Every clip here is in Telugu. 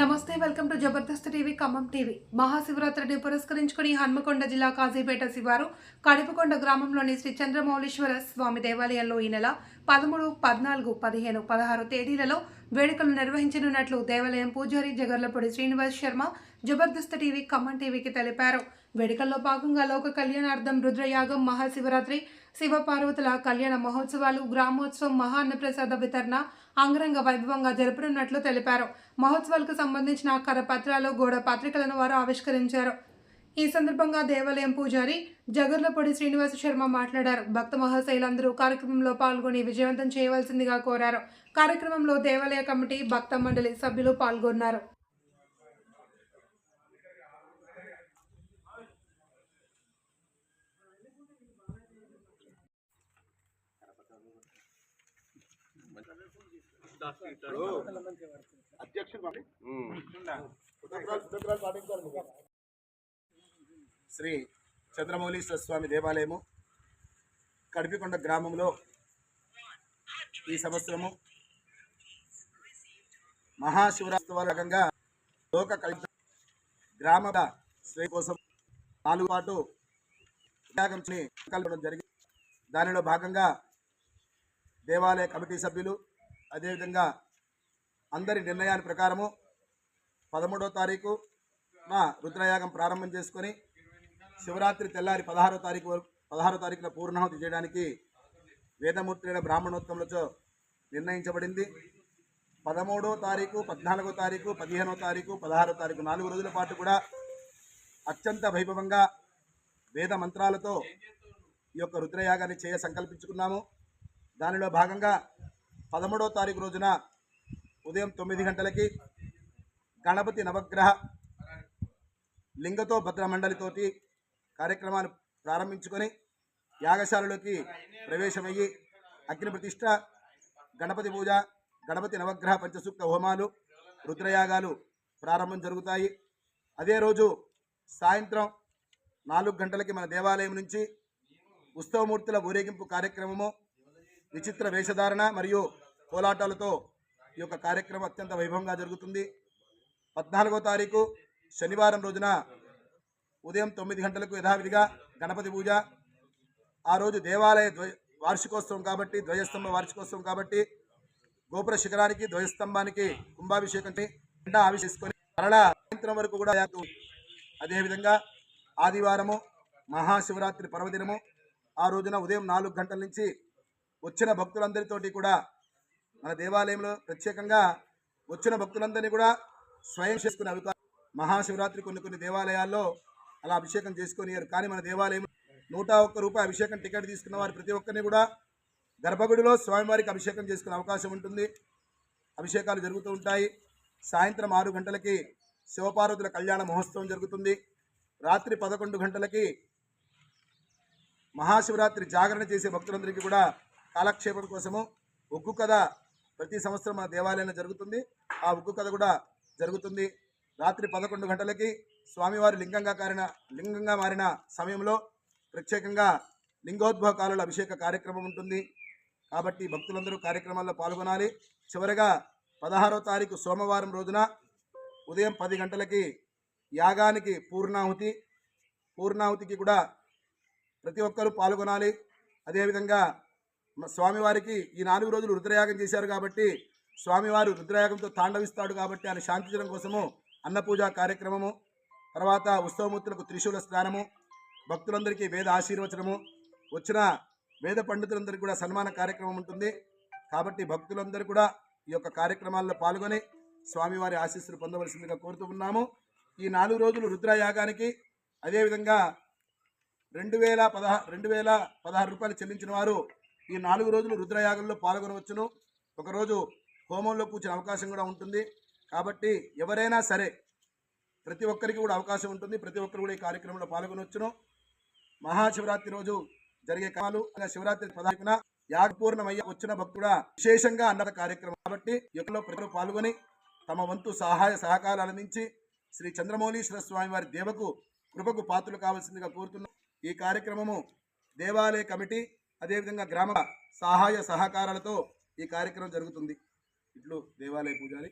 నమస్తే welcome to Jabardasth TV Khammam TV. మహాశివరాత్రిని పురస్కరించుకుని హన్మకొండ జిల్లా కాజీపేట శివారు కడిపకొండ గ్రామంలోని శ్రీ చంద్రమౌళీశ్వర స్వామి దేవాలయంలో ఈ నెల పదమూడు పద్నాలుగు పదిహేను పదహారు తేదీలలో వేడుకలు నిర్వహించనున్నట్లు దేవాలయం పూజారి జగర్లపూడి శ్రీనివాస్ శర్మ జబర్దస్త్ టీవీ ఖమ్మం టీవీకి తెలిపారు. వేడుకల్లో భాగంగా లోక కళ్యాణార్థం రుద్రయాగం మహాశివరాత్రి శివపార్వతుల కళ్యాణ మహోత్సవాలు గ్రామోత్సవం మహాన్నప్రసాద వితరణ అంగరంగ వైభవంగా జరపనున్నట్లు తెలిపారు. మహోత్సవాలకు సంబంధించిన కరపత్రాలు గోడ పత్రికలను వారు ఆవిష్కరించారు. ఈ సందర్భంగా దేవాలయం పూజారి జగర్లపొడి శ్రీనివాస శర్మ మాట్లాడారు. భక్త మహాశైలందరూ కార్యక్రమంలో పాల్గొని విజయవంతం చేయవలసిందిగా కోరారు. కార్యక్రమంలో దేవాలయ కమిటీ భక్త మండలి సభ్యులు పాల్గొన్నారు. శ్రీ చంద్రమౌళీశ్వర స్వామి దేవాలయము కడిపికొండ గ్రామంలో ఈ సంవత్సరము మహాశివరాత్రి రకంగా లోక కల్ప గ్రామ స్త్రీ కోసం నాలుగు పాటు త్యాగం జరిగింది. దానిలో భాగంగా దేవాలయ కమిటీ సభ్యులు అదేవిధంగా అందరి నిర్ణయాల ప్రకారము పదమూడో తారీఖు నా రుద్రయాగం ప్రారంభం చేసుకొని శివరాత్రి తెల్లారి పదహారో తారీఖు వరకు పదహారో తారీఖున పూర్ణాహుతి చేయడానికి వేదమూర్తులైన బ్రాహ్మణోత్సవంలో నిర్ణయించబడింది. పదమూడో తారీఖు పద్నాలుగో తారీఖు పదిహేనో తారీఖు పదహారో తారీఖు నాలుగు రోజుల పాటు కూడా అత్యంత వైభవంగా వేద మంత్రాలతో ఈ యొక్క రుద్రయాగాన్ని చేయ సంకల్పించుకున్నాము. దానిలో భాగంగా పదమూడో తారీఖు రోజున ఉదయం తొమ్మిది గంటలకి గణపతి నవగ్రహ లింగతో భద్ర మండలితోటి కార్యక్రమాన్ని ప్రారంభించుకొని యాగశాలలోకి ప్రవేశమయ్యి అగ్ని ప్రతిష్ట గణపతి పూజ గణపతి నవగ్రహ పంచసూక్త హోమాలు రుద్రయాగాలు ప్రారంభం జరుగుతాయి. అదే రోజు సాయంత్రం నాలుగు గంటలకి మన దేవాలయం నుంచి ఉత్సవమూర్తుల ఊరేగింపు కార్యక్రమము విచిత్ర వేషధారణ మరియు కోలాటాలతో ఈ యొక్క కార్యక్రమం అత్యంత వైభవంగా జరుగుతుంది. పద్నాలుగో తారీఖు శనివారం రోజున ఉదయం తొమ్మిది గంటలకు యథావిధిగా గణపతి పూజ. ఆ రోజు దేవాలయ ద్వ వార్షికోత్సవం కాబట్టి ధ్వజస్తంభ వార్షికోత్సవం కాబట్టి గోపుర శిఖరానికి ధ్వజస్తంభానికి కుంభాభిషేకం జెండా ఆవిష్కరించుకొని మరలా సాయంత్రం వరకు కూడా అదేవిధంగా ఆదివారము మహాశివరాత్రి పర్వదినము. ఆ రోజున ఉదయం నాలుగు గంటల నుంచి వచ్చిన భక్తులందరితోటి కూడా మన దేవాలయంలో ప్రత్యేకంగా వచ్చిన భక్తులందరినీ కూడా స్వయం చేసుకునే అవకాశం మహాశివరాత్రి కొన్ని కొన్ని దేవాలయాల్లో అలా అభిషేకం చేసుకొనియారు కానీ మన దేవాలయం నూట ఒక్క రూపాయి అభిషేకం టికెట్ తీసుకున్న వారు ప్రతి ఒక్కరిని కూడా గర్భగుడిలో స్వామివారికి అభిషేకం చేసుకునే అవకాశం ఉంటుంది. అభిషేకాలు జరుగుతూ ఉంటాయి. సాయంత్రం ఆరు గంటలకి శివపార్వతుల కళ్యాణ మహోత్సవం జరుగుతుంది. రాత్రి పదకొండు గంటలకి మహాశివరాత్రి జాగరణ చేసే భక్తులందరికీ కూడా కాలక్షేపం కోసము ఉగ్గు కథ ప్రతి సంవత్సరం మా దేవాలయంలో జరుగుతుంది. ఆ ఉగ్గు కథ కూడా జరుగుతుంది. రాత్రి పదకొండు గంటలకి స్వామివారి లింగంగా కారిన లింగంగా మారిన సమయంలో ప్రత్యేకంగా లింగోద్భవ కాలుల అభిషేక కార్యక్రమం ఉంటుంది. కాబట్టి భక్తులందరూ కార్యక్రమాల్లో పాల్గొనాలి. చివరిగా పదహారో తారీఖు సోమవారం రోజున ఉదయం పది గంటలకి యాగానికి పూర్ణాహుతి పూర్ణాహుతికి కూడా ప్రతి ఒక్కరూ పాల్గొనాలి. అదేవిధంగా స్వామివారికి ఈ నాలుగు రోజులు రుద్రయాగం చేశారు కాబట్టి స్వామివారు రుద్రయాగంతో తాండవిస్తాడు కాబట్టి ఆయన శాంతించడం కోసము అన్నపూజ కార్యక్రమము తర్వాత ఉత్సవమూర్తులకు త్రిశూల స్నానము భక్తులందరికీ వేద ఆశీర్వచనము వచ్చిన వేద పండితులందరికీ కూడా సన్మాన కార్యక్రమం ఉంటుంది. కాబట్టి భక్తులందరూ కూడా ఈ యొక్క కార్యక్రమాల్లో పాల్గొని స్వామివారి ఆశీస్సులు పొందవలసిందిగా కోరుతూ ఉన్నాము. ఈ నాలుగు రోజులు రుద్రయాగానికి అదేవిధంగా రెండు వేల పదహారు రెండు వేల పదహారు రూపాయలు చెల్లించిన వారు ఈ నాలుగు రోజులు రుద్రయాగంలో పాల్గొనవచ్చును. ఒకరోజు హోమంలో కూర్చునే అవకాశం కూడా ఉంటుంది. కాబట్టి ఎవరైనా సరే ప్రతి ఒక్కరికి కూడా అవకాశం ఉంటుంది. ప్రతి ఒక్కరు కూడా ఈ కార్యక్రమంలో పాల్గొనవచ్చును. మహాశివరాత్రి రోజు జరిగే కాలు శివరాత్రి పదార్థన యాగపూర్ణమయ్య వచ్చిన భక్తుడ విశేషంగా అన్నద కార్యక్రమం కాబట్టి ఎక్కడో ప్రజలు పాల్గొని తమ వంతు సహాయ సహకారాలు అందించి శ్రీ చంద్రమౌళీశ్వర స్వామి వారి దేవకు కృపకు పాత్రలు కావాల్సిందిగా కోరుతున్నాం. ఈ కార్యక్రమము దేవాలయ కమిటీ అదేవిధంగా గ్రామ సహాయ సహకారాలతో ఈ కార్యక్రమం జరుగుతుంది. ఇట్లు దేవాలయ పూజారి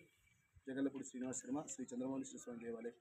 జగల్లపూడి శ్రీనివాస శర్మ శ్రీ చంద్రమౌళి స్వామి దేవాలయం.